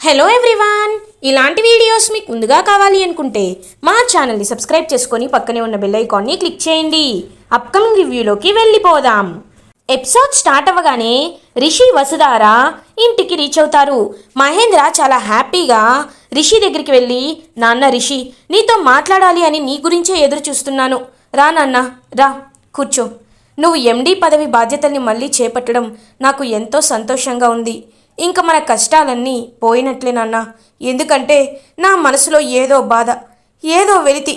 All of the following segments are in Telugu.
హలో ఎవ్రీవాన్ ఇలాంటి వీడియోస్ మీకు ముందుగా కావాలి అనుకుంటే మా ఛానల్ని సబ్స్క్రైబ్ చేసుకొని పక్కనే ఉన్న బెల్ ఐకాన్ని క్లిక్ చేయండి. అప్కమింగ్ రివ్యూలోకి వెళ్ళిపోదాం. ఎపిసోడ్ స్టార్ట్ అవ్వగానే రిషి వసుధార ఇంటికి రీచ్ అవుతారు. మహేంద్ర చాలా హ్యాపీగా రిషి దగ్గరికి వెళ్ళి నాన్న రిషి నీతో మాట్లాడాలి అని నీ గురించే ఎదురు చూస్తున్నాను. రా నాన్న రా కూర్చో. నువ్వు ఎండీ పదవి బాధ్యతల్ని మళ్ళీ చేపట్టడం నాకు ఎంతో సంతోషంగా ఉంది. ఇంకా మన కష్టాలన్నీ పోయినట్లే నాన్న. ఎందుకంటే నా మనసులో ఏదో బాధ ఏదో వెలితి.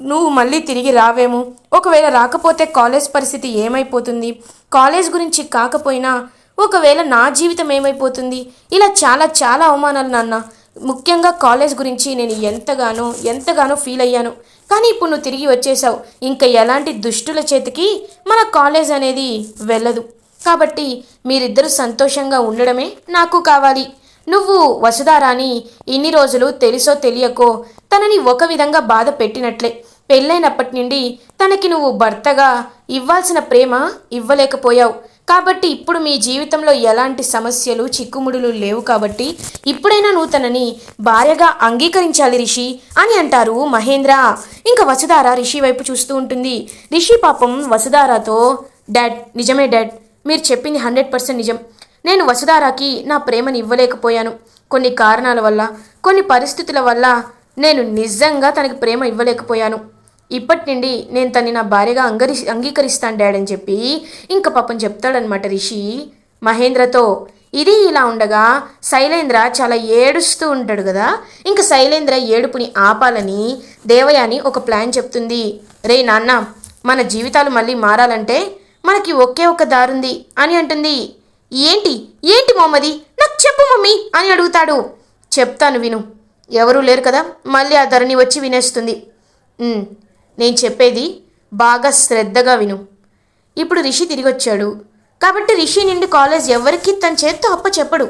నువ్వు మళ్ళీ తిరిగి రావేమో. ఒకవేళ రాకపోతే కాలేజ్ పరిస్థితి ఏమైపోతుంది? కాలేజ్ గురించి కాకపోయినా ఒకవేళ నా జీవితం ఏమైపోతుంది? ఇలా చాలా చాలా అవమానాలు నాన్న. ముఖ్యంగా కాలేజ్ గురించి నేను ఎంతగానో ఎంతగానో ఫీల్ అయ్యాను. కానీ ఇప్పుడు నువ్వు తిరిగి వచ్చేసావు. ఇంకా ఎలాంటి దుష్టుల చేతికి మన కాలేజ్ అనేది వెళ్ళదు. కాబట్టి మీరిద్దరూ సంతోషంగా ఉండడమే నాకు కావాలి. నువ్వు వసుధారాని ఇన్ని రోజులు తెలుసో తెలియకో తనని ఒక విధంగా బాధ పెట్టినట్లే. పెళ్ళైనప్పటి నుండి తనకి నువ్వు భర్తగా ఇవ్వాల్సిన ప్రేమ ఇవ్వలేకపోయావు. కాబట్టి ఇప్పుడు మీ జీవితంలో ఎలాంటి సమస్యలు చిక్కుముడులు లేవు కాబట్టి ఇప్పుడైనా నువ్వు తనని భార్యగా అంగీకరించాలి రిషి అని అంటారు మహేంద్ర. ఇంకా వసుధార రిషి వైపు చూస్తూ ఉంటుంది. రిషి పాపం వసుధారతో డాడ్ నిజమే డాడ్. మీరు చెప్పింది హండ్రెడ్ పర్సెంట్ నిజం. నేను వసుధారాకి నా ప్రేమని ఇవ్వలేకపోయాను. కొన్ని కారణాల వల్ల కొన్ని పరిస్థితుల వల్ల నేను నిజంగా తనకి ప్రేమ ఇవ్వలేకపోయాను. ఇప్పటి నుండి నేను తన్ని నా భార్యగా అంగరి అంగీకరిస్తాను డాడ్ అని చెప్పి ఇంకా పాపం చెప్తాడనమాట రిషి. మహేంద్రతో ఇది ఇలా ఉండగా శైలేంద్ర చాలా ఏడుస్తూ ఉంటాడు కదా. ఇంకా శైలేంద్ర ఏడుపుని ఆపాలని దేవయాని ఒక ప్లాన్ చెప్తుంది. రే నాన్న మన జీవితాలు మళ్ళీ మారాలంటే మనకి ఒకే ఒక దారుంది అని అంటుంది. ఏంటి? ఏంటి మమ్మది నాకు చెప్పు మమ్మీ అని అడుగుతాడు. చెప్తాను విను. ఎవరూ లేరు కదా? మళ్ళీ ఆ ధరణి వచ్చి వినేస్తుంది. నేను చెప్పేది బాగా శ్రద్ధగా విను. ఇప్పుడు రిషి తిరిగి వచ్చాడు కాబట్టి రిషి నుండి కాలేజ్ ఎవరికి తన చేత్తో అప్ప చెప్పడు.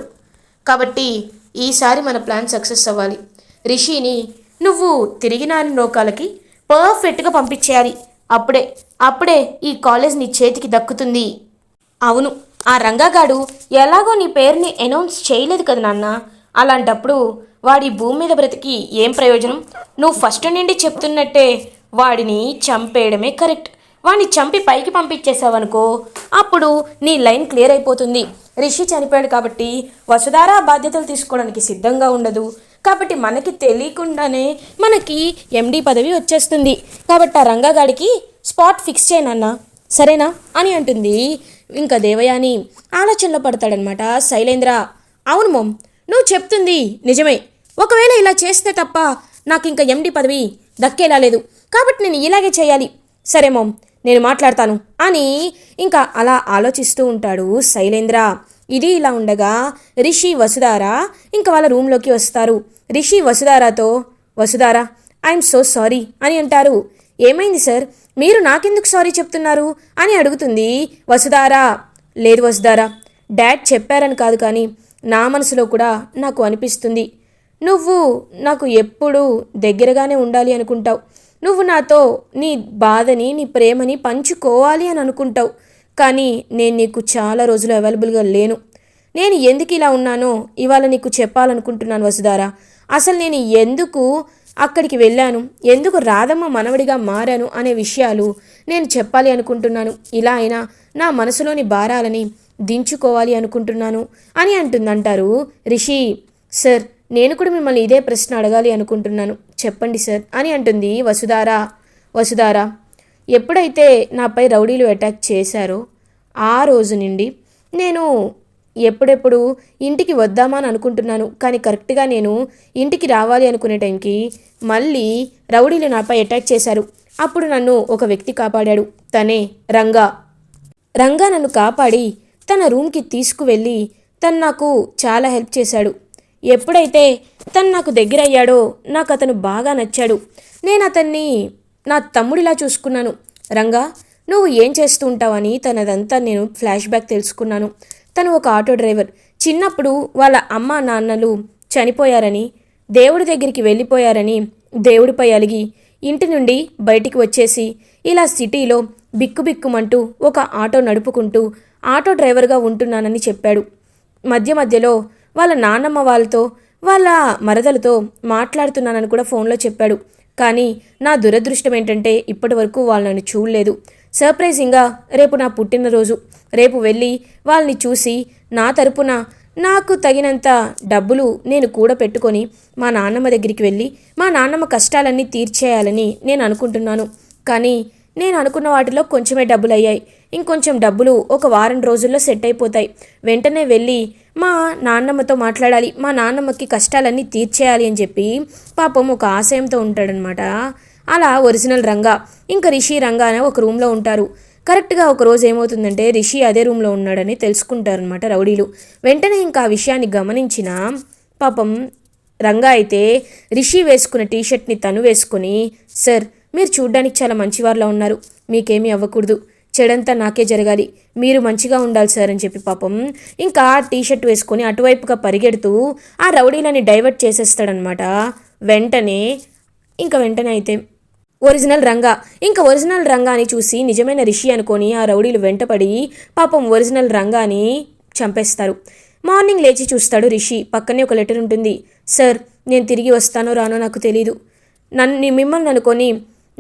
కాబట్టి ఈసారి మన ప్లాన్ సక్సెస్ అవ్వాలి. రిషిని నువ్వు తిరిగిన లోకాలకి పర్ఫెక్ట్గా పంపించేయాలి. అప్పుడే అప్పుడే ఈ కాలేజ్ నీ చేతికి దక్కుతుంది. అవును ఆ రంగగాడు ఎలాగో నీ పేరుని అనౌన్స్ చేయలేదు కదా నాన్న. అలాంటప్పుడు వాడి భూమి మీద బ్రతికి ఏం ప్రయోజనం? నువ్వు ఫస్ట్ నుండి చెప్తున్నట్టే వాడిని చంపేయడమే కరెక్ట్. వాడిని చంపి పైకి పంపించేసావనుకో అప్పుడు నీ లైన్ క్లియర్ అయిపోతుంది. రిషి చనిపోయాడు కాబట్టి వసుధారా బాధ్యతలు తీసుకోవడానికి సిద్ధంగా ఉండదు. కాబట్టి మనకి తెలియకుండానే మనకి ఎండీ పదవి వచ్చేస్తుంది. కాబట్టి ఆ రంగగాడికి స్పాట్ ఫిక్స్ చేయనన్నా సరేనా? అని అంటుంది. ఇంకా దేవయాని ఆలోచనలో పడతాడనమాట శైలేంద్ర. అవును మమ్ నువ్వు చెప్తుంది నిజమే. ఒకవేళ ఇలా చేస్తే తప్ప నాకు ఇంకా ఎండి పదవి దక్కేలా లేదు. కాబట్టి నేను ఇలాగే చేయాలి. సరే మమ్ నేను మాట్లాడతాను. అని ఇంకా అలా ఆలోచిస్తూ ఉంటాడు శైలేంద్ర. ఇది ఇలా ఉండగా రిషి వసుధార ఇంకా వాళ్ళ రూమ్లోకి వస్తారు. రిషి వసుధారాతో వసుధార ఐఎమ్ సో సారీ అని అంటారు. ఏమైంది సార్? మీరు నాకెందుకు సారీ చెప్తున్నారు? అని అడుగుతుంది వసుధారా. లేదు వసుధారా డాడ్ చెప్పారని కాదు కానీ నా మనసులో కూడా నాకు అనిపిస్తుంది. నువ్వు నాకు ఎప్పుడూ దగ్గరగానే ఉండాలి అనుకుంటావు. నువ్వు నాతో నీ బాధని నీ ప్రేమని పంచుకోవాలి అని అనుకుంటావు. కానీ నేను నీకు చాలా రోజులు అవైలబుల్గా లేను. నేను ఎందుకు ఇలా ఉన్నానో ఇవాళ నీకు చెప్పాలనుకుంటున్నాను వసుధారా. అసలు నేను ఎందుకు అక్కడికి వెళ్ళాను? ఎందుకు రాధమ్మ మనవడిగా మారాను అనే విషయాలు నేను చెప్పాలి అనుకుంటున్నాను. ఇలా అయినా నా మనసులోని భారాలని దించుకోవాలి అనుకుంటున్నాను అని అంటుందంటారు రిషి. సార్ నేను కూడా మిమ్మల్ని ఇదే ప్రశ్న అడగాలి అనుకుంటున్నాను. చెప్పండి సార్ అని అంటుంది వసుధారా. వసుధారా ఎప్పుడైతే నాపై రౌడీలు అటాక్ చేశారో ఆ రోజు నుండి నేను ఎప్పుడెప్పుడు ఇంటికి వద్దామా అని అనుకుంటున్నాను. కానీ కరెక్ట్గా నేను ఇంటికి రావాలి అనుకునే టైంకి మళ్ళీ రౌడీలు నాపై అటాక్ చేశారు. అప్పుడు నన్ను ఒక వ్యక్తి కాపాడాడు. తనే రంగా. రంగా నన్ను కాపాడి తన రూమ్కి తీసుకువెళ్ళి తను నాకు చాలా హెల్ప్ చేశాడు. ఎప్పుడైతే తను నాకు దగ్గరయ్యాడో నాకు అతను బాగా నచ్చాడు. నేను అతన్ని నా తమ్ముడిలా చూసుకున్నాను. రంగా నువ్వు ఏం చేస్తూ ఉంటావని తనదంతా నేను ఫ్లాష్ బ్యాక్ తెలుసుకున్నాను. తను ఒక ఆటో డ్రైవర్. చిన్నప్పుడు వాళ్ళ అమ్మ నాన్నలు చనిపోయారని దేవుడి దగ్గరికి వెళ్ళిపోయారని దేవుడిపై అలిగి ఇంటి నుండి బయటికి వచ్చేసి ఇలా సిటీలో బిక్కుబిక్కుమంటూ ఒక ఆటో నడుపుకుంటూ ఆటో డ్రైవర్గా ఉంటున్నానని చెప్పాడు. మధ్య మధ్యలో వాళ్ళ నాన్నమ్మ వాళ్ళతో వాళ్ళ మరదలతో మాట్లాడుతున్నానని కూడా ఫోన్లో చెప్పాడు. కానీ నా దురదృష్టం ఏంటంటే ఇప్పటి వరకు వాళ్ళని చూడలేదు. సర్ప్రైజింగ్గా రేపు నా పుట్టినరోజు. రేపు వెళ్ళి వాళ్ళని చూసి నా తరపున నాకు తగినంత డబ్బులు నేను కూడా పెట్టుకొని మా నాన్నమ్మ దగ్గరికి వెళ్ళి మా నాన్నమ్మ కష్టాలన్నీ తీర్చేయాలని నేను అనుకుంటున్నాను. కానీ నేను అనుకున్న వాటిలో కొంచెమే డబ్బులు అయ్యాయి ఇంకొంచెం డబ్బులు ఒక వారం రోజుల్లో సెట్ అయిపోతాయి. వెంటనే వెళ్ళి మా నాన్నమ్మతో మాట్లాడాలి. మా నాన్నమ్మకి కష్టాలన్నీ తీర్చేయాలి అని చెప్పి పాపం ఒక ఆశయంతో ఉంటాడనమాట అలా ఒరిజినల్ రంగా ఇంకా రిషి రంగా అనే ఒక రూమ్లో ఉంటారు. కరెక్ట్గా ఒక రోజు ఏమవుతుందంటే రిషి అదే రూమ్లో ఉన్నాడని తెలుసుకుంటారనమాట రౌడీలు. వెంటనే ఇంకా ఆ విషయాన్ని గమనించిన పాపం రంగా అయితే రిషి వేసుకున్న టీషర్ట్ని తను వేసుకుని సార్ మీరు చూడ్డానికి చాలా మంచివారిలా ఉన్నారు. మీకేమీ అవ్వకూడదు. చెడంతా నాకే జరగాలి. మీరు మంచిగా ఉండాలి సార్ అని చెప్పి పాపం ఇంకా టీషర్ట్ వేసుకొని అటువైపుగా పరిగెడుతూ ఆ రౌడీలని డైవర్ట్ చేసేస్తాడనమాట వెంటనే ఇంకా వెంటనే అయితే ఒరిజినల్ రంగా ఇంకా ఒరిజినల్ రంగాని చూసి నిజమైన రిషి అనుకొని ఆ రౌడీలు వెంటపడి పాపం ఒరిజినల్ రంగాని చంపేస్తారు. మార్నింగ్ లేచి చూస్తాడు రిషి. పక్కనే ఒక లెటర్ ఉంటుంది. సార్ నేను తిరిగి వస్తానో రానో నాకు తెలీదు. నన్ను మిమ్మల్ని అనుకొని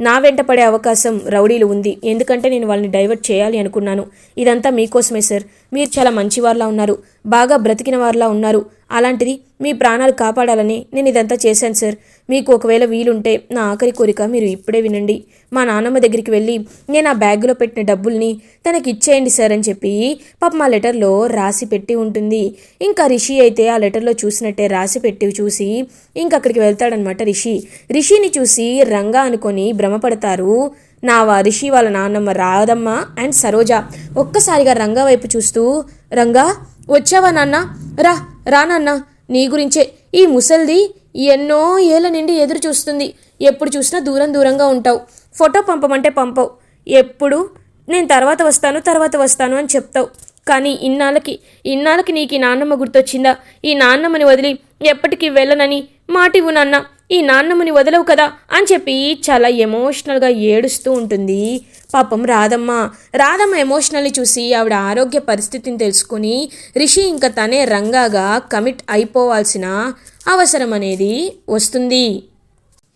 నా వెంట పడే అవకాశం రౌడీలు ఉంది. ఎందుకంటే నేను వాళ్ళని డైవర్ట్ చేయాలి అనుకున్నాను. ఇదంతా మీకోసమే సార్. మీరు చాలా మంచివారులా ఉన్నారు. బాగా బ్రతికిన వారిలా ఉన్నారు. అలాంటిది మీ ప్రాణాలు కాపాడాలని నేను ఇదంతా చేశాను సార్. మీకు ఒకవేళ వీలుంటే నా ఆఖరి కోరిక మీరు ఇప్పుడే వినండి. మా నాన్నమ్మ దగ్గరికి వెళ్ళి నేను ఆ బ్యాగ్లో పెట్టిన డబ్బుల్ని తనకి ఇచ్చేయండి సార్ అని చెప్పి పాప మా లెటర్లో రాసి పెట్టి ఉంటుంది. ఇంకా రిషి అయితే ఆ లెటర్లో చూసినట్టే రాసి పెట్టి చూసి ఇంక అక్కడికి వెళ్తాడనమాట రిషి. రిషిని చూసి రంగా అనుకొని భ్రమపడతారు. నా వా రిషి వాళ్ళ నాన్నమ్మ రాధమ్మ అండ్ సరోజ ఒక్కసారిగా రంగా వైపు చూస్తూ రంగా వచ్చావా నాన్న? రా రా నాన్న. నీ గురించే. ఈ ముసల్ది ఎన్నో ఏళ్ళ నుండి ఎదురు చూస్తుంది. ఎప్పుడు చూసినా దూరం దూరంగా ఉంటావు. ఫోటో పంపమంటే పంపవు. ఎప్పుడు? నేను తర్వాత వస్తాను తర్వాత వస్తాను అని చెప్తావు. కానీ ఇన్నాళ్ళకి ఇన్నాళ్ళకి నీకు ఈ నాన్నమ్మ గుర్తొచ్చిందా? ఈ నాన్నమ్మని వదిలి ఎప్పటికీ వెళ్ళనని? మాటివు నాన్న. ఈ నాన్నమ్మని వదలవు కదా అని చెప్పి చాలా ఎమోషనల్గా ఏడుస్తూ ఉంటుంది. పాపం రాధమ్మ. రాధమ్మ ఎమోషనల్ని చూసి ఆవిడ ఆరోగ్య పరిస్థితిని తెలుసుకుని రిషి ఇంకా తనే రంగాగా కమిట్ అయిపోవాల్సిన అవసరం అనేది వస్తుంది.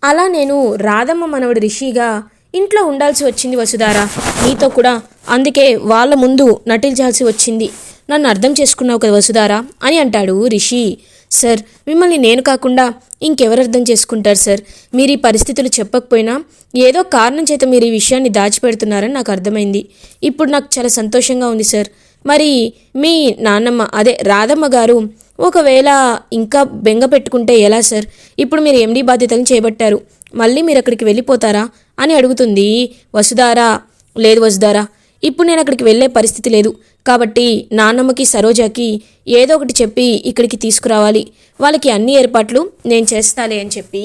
అలా నేను రాధమ్మ మనవడు రిషిగా ఇంట్లో ఉండాల్సి వచ్చింది వసుధారా. నీతో కూడా అందుకే వాళ్ళ ముందు నటించాల్సి వచ్చింది. నన్ను అర్థం చేసుకున్నావు కదా వసుధారా అని అంటాడు రిషి. సార్ మిమ్మల్ని నేను కాకుండా ఇంకెవరు అర్థం చేసుకుంటారు సార్? మీరు ఈ పరిస్థితులు చెప్పకపోయినా ఏదో కారణం చేత మీరు ఈ విషయాన్ని దాచిపెడుతున్నారని నాకు అర్థమైంది. ఇప్పుడు నాకు చాలా సంతోషంగా ఉంది సార్. మరి మీ నాన్నమ్మ అదే రాధమ్మ గారు ఒకవేళ ఇంకా బెంగ పెట్టుకుంటే ఎలా సార్? ఇప్పుడు మీరు ఎండీ బాధ్యతలను చేపట్టారు. మళ్ళీ మీరు అక్కడికి వెళ్ళిపోతారా అని అడుగుతుంది. వసుధారా? లేదు వసుధారా? ఇప్పుడు నేను అక్కడికి వెళ్ళే పరిస్థితి లేదు. కాబట్టి నాన్నమ్మకి సరోజాకి ఏదో ఒకటి చెప్పి ఇక్కడికి తీసుకురావాలి. వాళ్ళకి అన్ని ఏర్పాట్లు నేను చేస్తాలే అని చెప్పి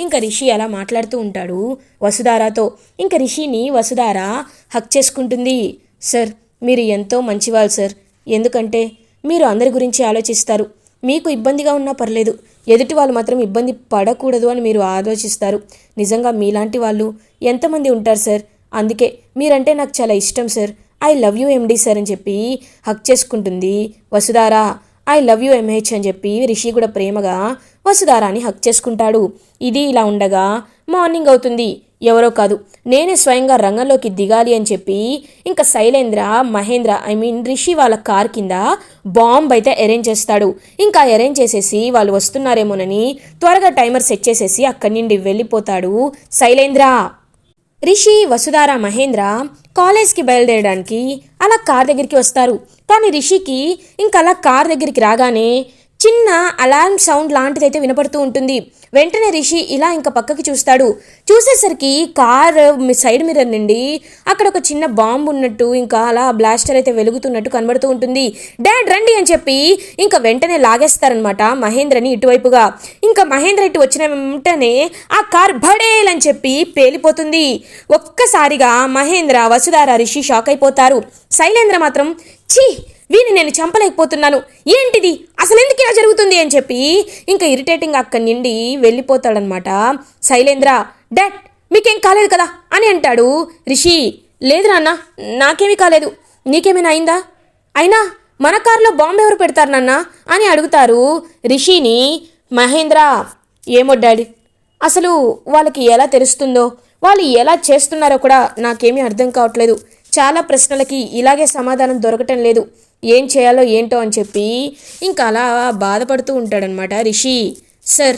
ఇంకా రిషి అలా మాట్లాడుతూ ఉంటాడు వసుధారాతో. ఇంకా రిషిని వసుధార హక్ చేసుకుంటుంది. సార్ మీరు ఎంతో మంచివాళ్ళు సార్. ఎందుకంటే మీరు అందరి గురించి ఆలోచిస్తారు. మీకు ఇబ్బందిగా ఉన్నా పర్లేదు. ఎదుటి వాళ్ళు మాత్రం ఇబ్బంది పడకూడదు అని మీరు ఆలోచిస్తారు. నిజంగా మీలాంటి వాళ్ళు ఎంతమంది ఉంటారు సార్? అందుకే మీరంటే నాకు చాలా ఇష్టం sir. I love you MD sir అని చెప్పి హక్ చేసుకుంటుంది Vasudhara. I love you MH అని చెప్పి రిషి కూడా ప్రేమగా వసుధారాని హక్ చేసుకుంటాడు. ఇది ఇలా ఉండగా మార్నింగ్ అవుతుంది. ఎవరో కాదు నేనే స్వయంగా రంగంలోకి దిగాలి అని చెప్పి ఇంకా శైలేంద్ర మహేంద్ర ఐ మీన్ రిషి వాళ్ళ కార్ కింద బాంబ్ అయితే అరేంజ్ చేస్తాడు. ఇంకా అరేంజ్ చేసేసి వాళ్ళు వస్తున్నారేమోనని త్వరగా టైమర్ సెట్ చేసేసి అక్కడి నుండి వెళ్ళిపోతాడు శైలేంద్ర. రిషి వసుధార మహేంద్ర కాలేజ్కి బయలుదేరడానికి అలా కార్ దగ్గరికి వస్తారు. కానీ రిషికి ఇంకా అలా కార్ దగ్గరికి రాగానే చిన్న అలారం సౌండ్ లాంటిదైతే వినపడుతూ ఉంటుంది. వెంటనే రిషి ఇలా ఇంకా పక్కకి చూస్తాడు. చూసేసరికి కార్ సైడ్ మిర్రర్ నుండి అక్కడ ఒక చిన్న బాంబు ఉన్నట్టు ఇంకా అలా బ్లాస్టర్ అయితే వెలుగుతున్నట్టు కనబడుతూ ఉంటుంది. డాడ్ రండి అని చెప్పి ఇంకా వెంటనే లాగేస్తారనమాట మహేంద్రని ఇటువైపుగా. ఇంకా మహేంద్ర ఇటు వచ్చిన వెంటనే ఆ కార్ భడేల్ అని చెప్పి పేలిపోతుంది. ఒక్కసారిగా మహేంద్ర వసుధార రిషి షాక్ అయిపోతారు. శైలేంద్ర మాత్రం ఛీ వీని నేను చంపలేకపోతున్నాను. ఏంటిది? అసలు ఎందుకు ఇలా జరుగుతుంది అని చెప్పి ఇంకా ఇరిటేటింగ్ అక్కడి నుండి వెళ్ళిపోతాడనమాట శైలేంద్ర డాడ్ మీకేం కాలేదు కదా? అని అంటాడు రిషి. లేదు నాన్న నాకేమీ కాలేదు. నీకేమైనా అయిందా? అయినా మన కారులో బాంబు ఎవరు పెడతారు నాన్న? అని అడుగుతారు రిషిని. మహేంద్ర ఏమో డాడీ అసలు వాళ్ళకి ఎలా తెలుస్తుందో వాళ్ళు ఎలా చేస్తున్నారో కూడా నాకేమీ అర్థం కావట్లేదు. చాలా ప్రశ్నలకి ఇలాగే సమాధానం దొరకటం లేదు. ఏం చేయాలో ఏంటో అని చెప్పి ఇంకా అలా బాధపడుతూ ఉంటాడనమాట రిషి సార్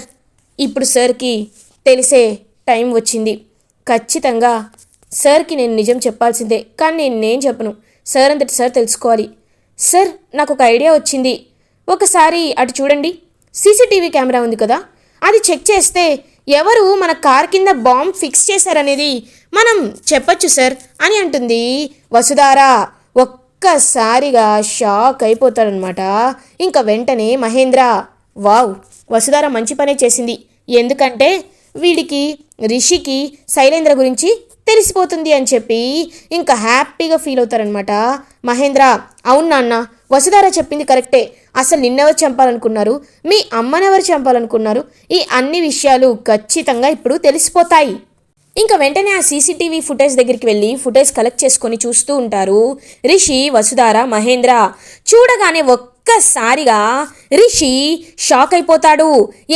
ఇప్పుడు సార్కి తెలిసే టైం వచ్చింది. ఖచ్చితంగా సార్కి నేను నిజం చెప్పాల్సిందే. కానీ నేను నేను చెప్పను. సార్ అంతటి సార్ తెలుసుకోవాలి. సార్ నాకు ఒక ఐడియా వచ్చింది. ఒకసారి అటు చూడండి. సీసీటీవీ కెమెరా ఉంది కదా. అది చెక్ చేస్తే ఎవరు మన కార్ కింద బాంబ్ ఫిక్స్ చేశారనేది మనం చెప్పచ్చు సార్ అని అంటుంది వసుధారా. ఒక్కసారిగా షాక్ అయిపోతాడనమాట ఇంకా వెంటనే మహేంద్ర వావ్ వసుధార మంచి పనే చేసింది. ఎందుకంటే వీడికి రిషికి శైలేంద్ర గురించి తెలిసిపోతుంది అని చెప్పి ఇంకా హ్యాపీగా ఫీల్ అవుతారనమాట మహేంద్ర అవును నాన్న వసుధార చెప్పింది కరెక్టే. అసలు నిన్నెవరు చంపాలనుకున్నారు? మీ అమ్మనెవరు చంపాలనుకున్నారు? ఈ అన్ని విషయాలు ఖచ్చితంగా ఇప్పుడు తెలిసిపోతాయి. ఇంకా వెంటనే ఆ సీసీటీవీ ఫుటేజ్ దగ్గరికి వెళ్ళి ఫుటేజ్ కలెక్ట్ చేసుకొని చూస్తూ ఉంటారు. రిషి వసుధార మహేంద్ర. చూడగానే ఒక్కసారిగా రిషి షాక్ అయిపోతాడు.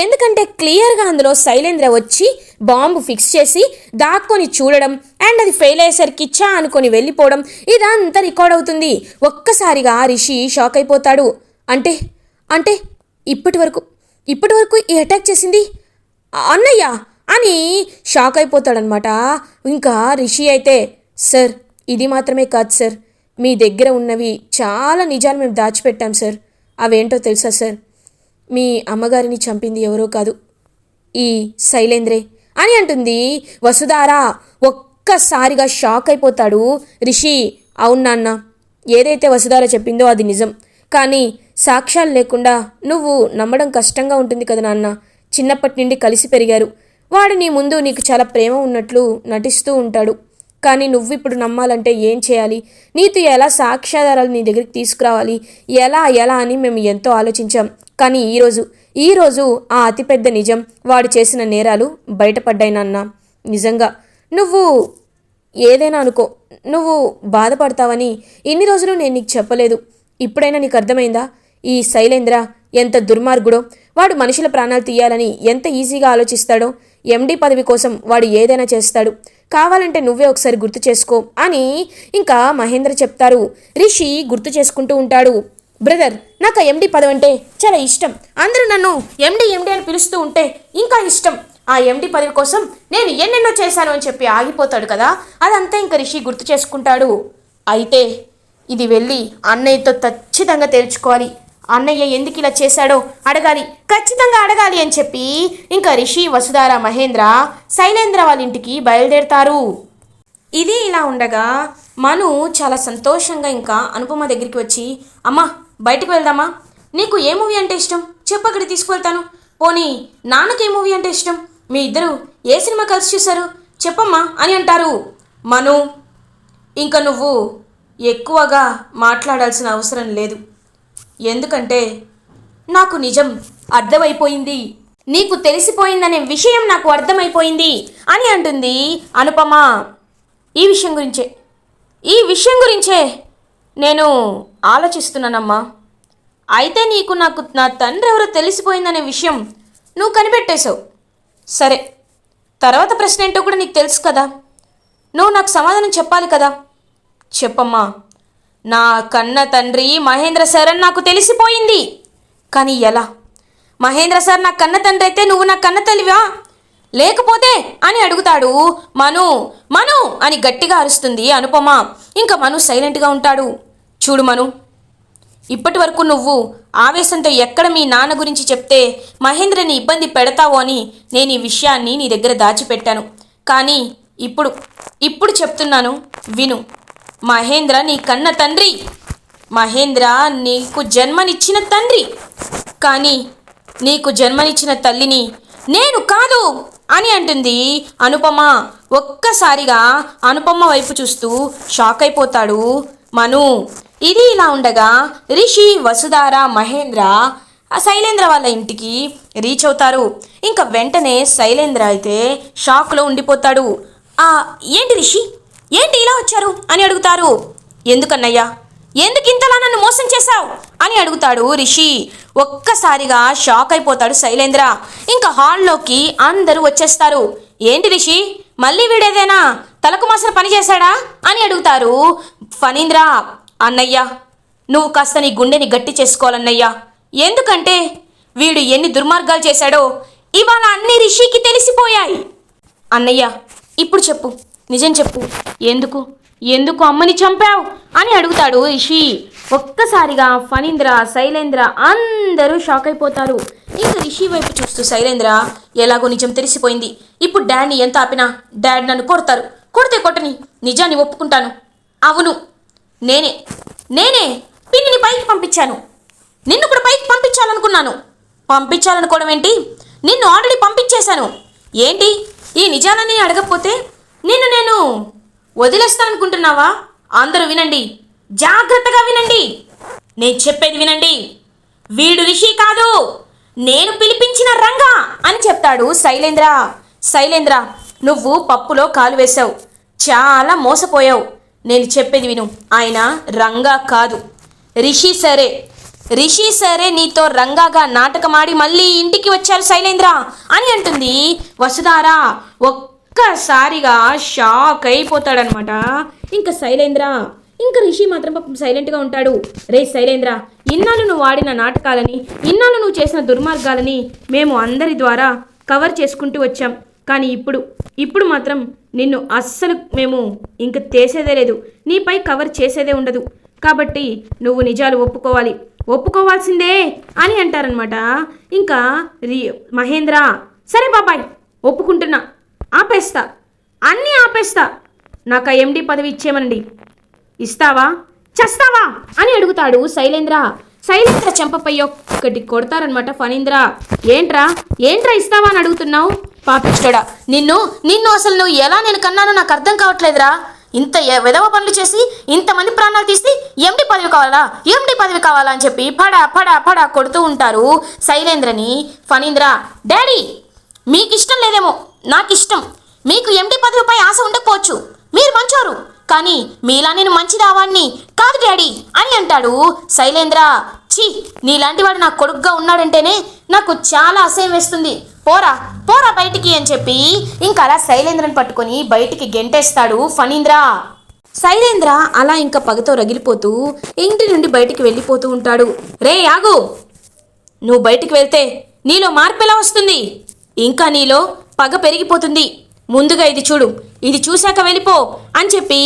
ఎందుకంటే క్లియర్గా అందులో శైలేంద్ర వచ్చి బాంబు ఫిక్స్ చేసి దాక్కొని చూడడం అండ్ అది ఫెయిల్ అయ్యేసరికి చా అనుకొని వెళ్ళిపోవడం ఇదంతా రికార్డ్ అవుతుంది. ఒక్కసారిగా రిషి షాక్ అయిపోతాడు. అంటే అంటే ఇప్పటి వరకు ఇప్పటి వరకు ఈ అటాక్ చేసింది అన్నయ్య? అని షాక్ అయిపోతాడనమాట. ఇంకా రిషి అయితే సార్ ఇది మాత్రమే కాదు సార్. మీ దగ్గర ఉన్నవి చాలా నిజాలు మేము దాచిపెట్టాం సార్. అవేంటో తెలుసా సార్? మీ అమ్మగారిని చంపింది ఎవరో కాదు. ఈ శైలేంద్రే అని అంటుంది. వసుధారా ఒక్కసారిగా షాక్ అయిపోతాడు. రిషి అవును నాన్న ఏదైతే వసుధార చెప్పిందో అది నిజం. కానీ సాక్ష్యాలు లేకుండా నువ్వు నమ్మడం కష్టంగా ఉంటుంది కదా నాన్న. చిన్నప్పటి నుండి కలిసి పెరిగారు. వాడు నీ ముందు నీకు చాలా ప్రేమ ఉన్నట్లు నటిస్తూ ఉంటాడు. కానీ నువ్వు ఇప్పుడు నమ్మాలంటే ఏం చేయాలి? నీతో ఎలా సాక్ష్యాధారాలు నీ దగ్గరికి తీసుకురావాలి? ఎలా ఎలా అని మేము ఎంతో ఆలోచించాం. కానీ ఈరోజు ఈరోజు ఆ అతిపెద్ద నిజం వాడు చేసిన నేరాలు బయటపడ్డాయి నాన్న. నిజంగా. నువ్వు ఏదైనా అనుకో. నువ్వు బాధపడతావని ఇన్ని రోజులు నేను నీకు చెప్పలేదు. ఇప్పుడైనా నీకు అర్థమైందా? ఈ శైలేంద్ర ఎంత దుర్మార్గుడో. వాడు మనుషుల ప్రాణాలు తీయాలని ఎంత ఈజీగా ఆలోచిస్తాడో. ఎండి పదవి కోసం వాడు ఏదైనా చేస్తాడు. కావాలంటే నువ్వే ఒకసారి గుర్తు చేసుకో అని ఇంకా మహేంద్ర చెప్తారు. రిషి గుర్తు చేసుకుంటూ ఉంటాడు. బ్రదర్ నాకు ఎండి పదవి అంటే చాలా ఇష్టం. అందరూ నన్ను ఎండి ఎండి అని పిలుస్తూ ఉంటే ఇంకా ఇష్టం. ఆ ఎండి పదవి కోసం నేను ఎన్నెన్నో చేశాను అని చెప్పి ఆగిపోతాడు కదా. అదంతా ఇంకా రిషి గుర్తు చేసుకుంటాడు. అయితే ఇది వెళ్ళి అన్నయ్యతో ఖచ్చితంగా తేల్చుకోవాలి. అన్నయ్య ఎందుకు ఇలా చేశాడో అడగాలి. ఖచ్చితంగా అడగాలి అని చెప్పి ఇంకా రిషి వసుధార మహేంద్ర శైలేంద్ర వాళ్ళ ఇంటికి బయలుదేరతారు. ఇది ఇలా ఉండగా మను చాలా సంతోషంగా ఇంకా అనుపమ దగ్గరికి వచ్చి అమ్మా బయటికి వెళ్దామా? నీకు ఏ మూవీ అంటే ఇష్టం? చెప్పు అక్కడ తీసుకువెళ్తాను. పోనీ నాన్నకి ఏ మూవీ అంటే ఇష్టం? మీ ఇద్దరు ఏ సినిమా కలిసి చూశారు? చెప్పమ్మా అని అంటారు. మను ఇంకా నువ్వు ఎక్కువగా మాట్లాడాల్సిన అవసరం లేదు. ఎందుకంటే నాకు నిజం అర్థమైపోయింది. నీకు తెలిసిపోయిందనే విషయం నాకు అర్థమైపోయింది అని అంటుంది అనుపమ. ఈ విషయం గురించే. ఈ విషయం గురించే నేను ఆలోచిస్తున్నానమ్మా. అయితే నీకు నాకు నా తండ్రి ఎవరో తెలిసిపోయిందనే విషయం నువ్వు కనిపెట్టేశావు. సరే తర్వాత ప్రశ్న ఏంటో కూడా నీకు తెలుసు కదా. నువ్వు నాకు సమాధానం చెప్పాలి కదా. చెప్పమ్మా. నా కన్న తండ్రి మహేంద్ర సార్ అని నాకు తెలిసిపోయింది. కానీ ఎలా? మహేంద్ర సార్ నా కన్న తండ్రి అయితే నువ్వు నా కన్న తల్లివా? లేకపోతే అని అడుగుతాడు మను మను అని గట్టిగా అరుస్తుంది అనుపమ. ఇంకా మను సైలెంట్గా ఉంటాడు. చూడు మను ఇప్పటి వరకు నువ్వు ఆవేశంతో ఎక్కడ మీ నాన్న గురించి చెప్తే మహేంద్రని ఇబ్బంది పెడతావో అని నేను ఈ విషయాన్ని నీ దగ్గర దాచిపెట్టాను. కానీ ఇప్పుడు ఇప్పుడు చెప్తున్నాను విను. మహేంద్ర నీ కన్న తండ్రి. మహేంద్ర నీకు జన్మనిచ్చిన తండ్రి. కానీ నీకు జన్మనిచ్చిన తల్లిని నేను కాదు అని అంటుంది అనుపమ. ఒక్కసారిగా అనుపమ వైపు చూస్తూ షాక్ అయిపోతాడు మను. ఇది ఇలా ఉండగా రిషి వసుధార మహేంద్ర ఆ శైలేంద్ర వాళ్ళ ఇంటికి రీచ్ అవుతారు. ఇంకా వెంటనే శైలేంద్ర అయితే షాక్లో ఉండిపోతాడు. ఏంటి రిషి? ఏంటి ఇలా వచ్చారు? అని అడుగుతారు. ఎందుకన్నయ్యా? ఎందుకు ఇంతలా నన్ను మోసం చేశావు? అని అడుగుతాడు రిషి. ఒక్కసారిగా షాక్ అయిపోతాడు శైలేంద్ర. ఇంకా హాల్లోకి అందరూ వచ్చేస్తారు. ఏంటి రిషి? మళ్ళీ వీడేదేనా? తలకు మాసిన పని చేశాడా? అని అడుగుతారు ఫణీంద్ర. అన్నయ్య నువ్వు కాస్త నీ గుండెని గట్టి చేసుకోవాలన్నయ్యా. ఎందుకంటే వీడు ఎన్ని దుర్మార్గాలు చేశాడో ఇవాళ అన్ని రిషికి తెలిసిపోయాయి. అన్నయ్య ఇప్పుడు చెప్పు. నిజం చెప్పు. ఎందుకు? ఎందుకు అమ్మని చంపావు? అని అడుగుతాడు రిషి. ఒక్కసారిగా ఫణీంద్ర శైలేంద్ర అందరూ షాక్ అయిపోతారు. ఇంకా రిషి వైపు చూస్తూ శైలేంద్ర ఎలాగో నిజం తెలిసిపోయింది. ఇప్పుడు డాడ్ని ఎంత ఆపినా డాడ్ నన్ను కొడతారు. కొడితే కొట్టని నిజాన్ని ఒప్పుకుంటాను. అవును. నేనే. నేనే పిన్నిని పైకి పంపించాను. నిన్ను కూడా పైకి పంపించాలనుకున్నాను. పంపించాలనుకోవడం ఏంటి? నిన్ను ఆల్రెడీ పంపించేశాను. ఏంటి? ఈ నిజాలని అడగకపోతే నిన్ను నేను వదిలేస్తాననుకుంటున్నావా? అందరూ వినండి. జాగ్రత్తగా వినండి. నేను చెప్పేది వినండి. వీడు రిషి కాదు. నేను పిలిపించిన రంగా అని చెప్తాడు శైలేంద్ర. శైలేంద్ర నువ్వు పప్పులో కాలు వేశావు. చాలా మోసపోయావు. నేను చెప్పేది విను. ఆయన రంగా కాదు. రిషి సరే. రిషి సరే నీతో రంగాగా నాటకమాడి మళ్ళీ ఇంటికి వచ్చారు శైలేంద్ర అని అంటుంది వసుధారా. ఒక్కసారిగా షాక్ అయిపోతాడనమాట ఇంకా శైలేంద్ర ఇంకా రిషి మాత్రం పాపం సైలెంట్గా ఉంటాడు. రే శైలేంద్ర ఇన్నాళ్ళు నువ్వు ఆడిన నాటకాలని ఇన్నాళ్ళు నువ్వు చేసిన దుర్మార్గాలని మేము అందరి ద్వారా కవర్ చేసుకుంటూ వచ్చాం. కానీ ఇప్పుడు ఇప్పుడు మాత్రం నిన్ను అస్సలు మేము ఇంక చేసేదే లేదు. నీపై కవర్ చేసేదే ఉండదు. కాబట్టి నువ్వు నిజాలు ఒప్పుకోవాలి. ఒప్పుకోవాల్సిందే అని అంటారనమాట ఇంకా రి మహేంద్ర సరే బాబాయ్ ఒప్పుకుంటున్నా. ఆపేస్తా. అన్నీ ఆపేస్తా. నాకు ఆ ఎండి పదవి ఇచ్చేమనండి ఇస్తావా? చస్తావా? అని అడుగుతాడు శైలేంద్ర. శైలేంద్ర చెంపపై ఒక్కటి కొడతారనమాట ఫణీంద్ర. ఏంట్రా? ఏంట్రా ఇస్తావా అని అడుగుతున్నావు? పాపిష్టడా నిన్ను నిన్ను అసలు నువ్వు ఎలా నేను కన్నానో నాకు అర్థం కావట్లేదురా. ఇంత ఎ- విధవ పనులు చేసి ఇంతమంది ప్రాణాలు తీసి ఎండి పదవి కావాలా? ఎండి పదవి కావాలా అని చెప్పి పడా పడా పడా కొడుతూ ఉంటారు శైలేంద్రని ఫణీంద్ర. డాడీ మీకు ఇష్టం లేదేమో. నాకు ఇష్టం మీకు ఎండి పదవిపై ఆశ ఉండకపోవచ్చు. మీరు మంచోరు. కానీ మీలా నేను మంచి దావాన్ని కాదు డాడీ అని అంటాడు శైలేంద్ర. ఛీ నీలాంటి వాడు నా కొడుకుగా ఉన్నాడంటేనే నాకు చాలా అసహ్యం వేస్తుంది. పోరా పోరా బయటికి అని చెప్పి ఇంకా అలా శైలేంద్రని పట్టుకొని బయటికి గెంటేస్తాడు ఫణీంద్ర. శైలేంద్ర అలా ఇంకా పగతో రగిలిపోతూ ఇంటి నుండి బయటికి వెళ్ళిపోతూ ఉంటాడు. రే యాగు నువ్వు బయటికి వెళ్తే నీలో మార్పు ఎలా వస్తుంది? ఇంకా నీలో పగ పెరిగిపోతుంది. ముందుగా ఇది చూడు ఇది చూశాక వెళ్ళిపో అని చెప్పి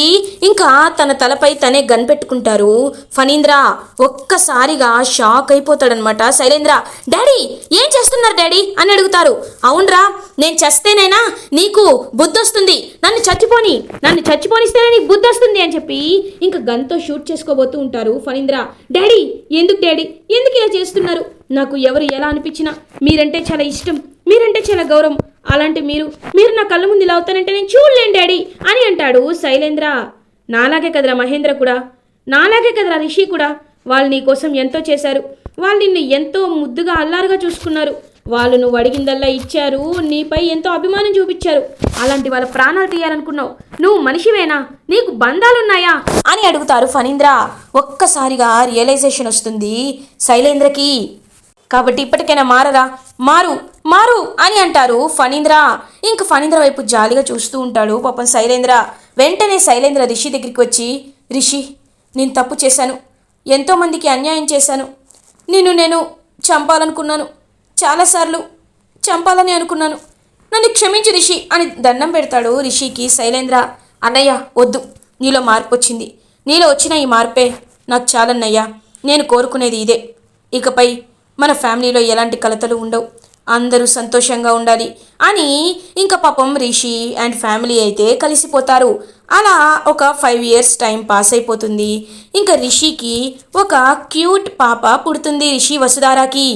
ఇంకా తన తలపై తనే గన్ పెట్టుకుంటారు. ఫణీంద్ర ఒక్కసారిగా షాక్ అయిపోతాడనమాట శైలేంద్ర డాడీ ఏం చేస్తున్నారు డాడీ? అని అడుగుతారు. అవునరా నేను చస్తేనైనా నీకు బుద్ధి వస్తుంది నన్ను చచ్చిపోని నన్ను చచ్చిపోనిస్తేనే నీకు బుద్ధి వస్తుంది అని చెప్పి ఇంకా గన్తో షూట్ చేసుకోబోతూ ఉంటారు ఫణీంద్ర. డాడీ ఎందుకు డాడీ? ఎందుకు ఇలా చేస్తున్నారు? నాకు ఎవరు ఎలా అనిపించినా మీరంటే చాలా ఇష్టం. మీరంటే చాలా గౌరవం. అలాంటి మీరు మీరు నా కళ్ళ ముందు ఇలా అవుతానంటే నేను చూడలేను డాడీ అని అంటాడు శైలేంద్ర. నాలాగే కదరా మహేంద్ర కూడా. నాలాగే కదరా రిషి కూడా. వాళ్ళు నీ కోసం ఎంతో చేశారు. వాళ్ళు నిన్ను ఎంతో ముద్దుగా అల్లారుగా చూసుకున్నారు. వాళ్ళు నువ్వు అడిగిందల్లా ఇచ్చారు నీపై ఎంతో అభిమానం చూపించారు. అలాంటి వాళ్ళ ప్రాణాలు తీయాలనుకున్నావు. నువ్వు మనిషివేనా? నీకు బంధాలున్నాయా? అని అడుగుతారు ఫణీంద్ర. ఒక్కసారిగా రియలైజేషన్ వస్తుంది శైలేంద్రకి. కాబట్టి ఇప్పటికైనా మారరా? మారు. మారు అని అంటారు ఫణీంద్ర. ఇంక ఫణీంద్ర వైపు జాలిగా చూస్తూ ఉంటాడు పాపం శైలేంద్ర. వెంటనే శైలేంద్ర రిషి దగ్గరికి వచ్చి రిషి నేను తప్పు చేశాను. ఎంతోమందికి అన్యాయం చేశాను. నిన్ను నేను చంపాలనుకున్నాను. చాలాసార్లు చంపాలని అనుకున్నాను. నన్ను క్షమించు రిషి అని దండం పెడతాడు రిషికి శైలేంద్ర. అన్నయ్య వద్దు. నీలో మార్పు వచ్చింది. నీలో వచ్చిన ఈ మార్పే నాకు చాలన్నయ్యా. నేను కోరుకునేది ఇదే. ఇకపై మన ఫ్యామిలీలో ఎలాంటి కలతలు ఉండవు. అందరూ సంతోషంగా ఉండాలి అని ఇంకా పాపం రిషి అండ్ ఫ్యామిలీ అయితే కలిసిపోతారు. అలా ఒక ఫైవ్ ఇయర్స్ టైం పాస్ అయిపోతుంది. ఇంకా రిషికి ఒక క్యూట్ పాప పుడుతుంది రిషి వసుధారాకి.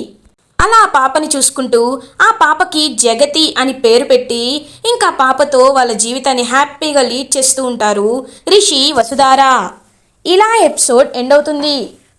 అలా ఆ పాపని చూసుకుంటూ ఆ పాపకి జగతి అని పేరు పెట్టి ఇంకా పాపతో వాళ్ళ జీవితాన్ని హ్యాపీగా లీడ్ చేస్తూ ఉంటారు రిషి వసుధారా. ఇలా ఎపిసోడ్ ఎండ్ అవుతుంది.